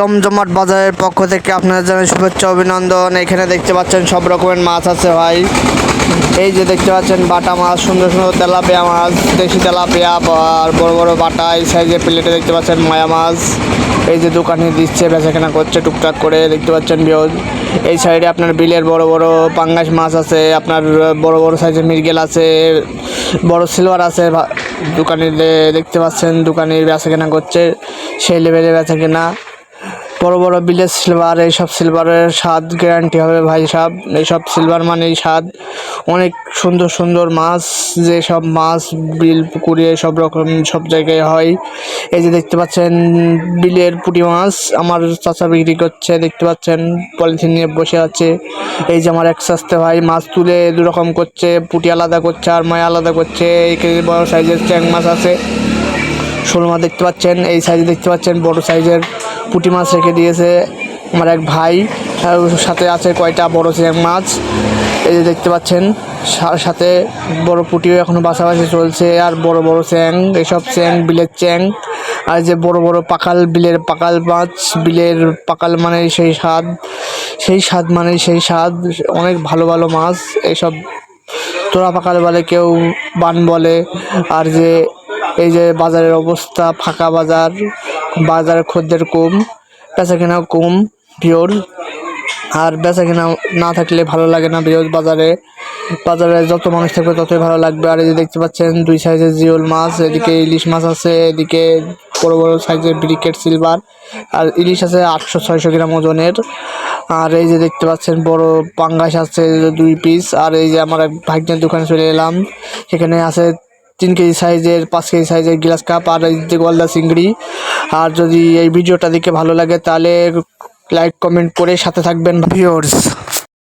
জমজমাট বাজারের পক্ষ থেকে আপনারা জানাই শুভেচ্ছা, অভিনন্দন। এখানে দেখতে পাচ্ছেন সব রকমের মাছ আছে ভাই। এই যে দেখতে পাচ্ছেন বাটা মাছ, সুন্দর সুন্দর তেলাপিয়া মাছ, দেশি তেলাপিয়া আর বড় বড় বাটা, এই সাইজে প্লেটে দেখতে পাচ্ছেন মায়া মাছ। এই যে দোকানে দিচ্ছে, বেচাকেনা করছে টুকটাক করে, দেখতে পাচ্ছেন বিয়জ এই সাইডে আপনার বিলের বড় বড় পাঙ্গাস মাছ আছে, আপনার বড় বড় সাইজের মৃগেল আছে, বড় সিলভার আছে দোকানে দেখতে পাচ্ছেন, দোকানে বেচাকেনা করছে, সেই লেভেলে বেচাকেনা। বড় বড় বিলের সিলভার এইসব সিলভারের স্বাদ গ্যারান্টি হবে ভাই সাহেব এইসব সিলভার মানে এই স্বাদ। অনেক সুন্দর সুন্দর মাছ যে সব মাছ বিল, পুকুরে সব রকম, সব জায়গায় হয়। এই যে দেখতে পাচ্ছেন বিলের পুঁটি মাছ, আমার চাচা বিক্রি করছে, দেখতে পাচ্ছেন, পলিথিন নিয়ে বসে আছে। এই যে আমার এক সাস্তে ভাই, মাছ তুলে দু রকম করছে, পুঁটি আলাদা করছে আর মায়া আলাদা করছে, এই বড় সাইজের চ্যাং মাছ আছে। শোল মাছ দেখতে পাচ্ছেন, এই সাইজে দেখতে পাচ্ছেন, বড় সাইজের পুঁটি মাছ রেখে দিয়েছে আমার এক ভাই সাথে আছে কয়টা বড় চ্যাং মাছ, এই যে দেখতে পাচ্ছেন সাথে বড় পুঁটিও এখনও বাছাবাছি চলছে, আর বড় বড় চ্যাং, এসব চ্যাং, বিলের চ্যাং, আর যে বড় বড় পাকাল, বিলের পাকাল মাছ, বিলের পাকাল মানে সেই স্বাদ সেই স্বাদ মানে সেই স্বাদ, অনেক ভালো ভালো মাছ এইসব তোরা পাকাল বলে কেউ বান বলে, আর যে এই যে বাজারের অবস্থা, ফাঁকা বাজার বাজারের খদ্দের কম বেচা কেনা কম পিওর আর বেচা কেনা না থাকলে ভালো লাগে না বৃহৎ বাজারে। বাজারে যত মানুষ থাকবে ততই ভালো লাগবে। আর এই যে দেখতে পাচ্ছেন, দুই সাইজের জিওল মাছ, এদিকে ইলিশ মাছ আছে, এদিকে বড় বড় সাইজের ব্রিকেট সিলভার, আর ইলিশ আছে আটশো ছয়শো গ্রাম ওজনের। আর এই যে দেখতে পাচ্ছেন, বড় পাঙ্গাস আছে দুই পিস। আর এই যে আমার এক ভাগ্নের দোকানে চলে এলাম, সেখানে আছে তিন কেজি সাইজের, পাঁচ কেজি সাইজের গ্লাস কাপ আর এই যে গলদা চিংড়ি। আর যদি এই ভিডিওটা দেখে ভালো লাগে তাহলে লাইক, কমেন্ট করে সাথে থাকবেন। ভিউয়ার্স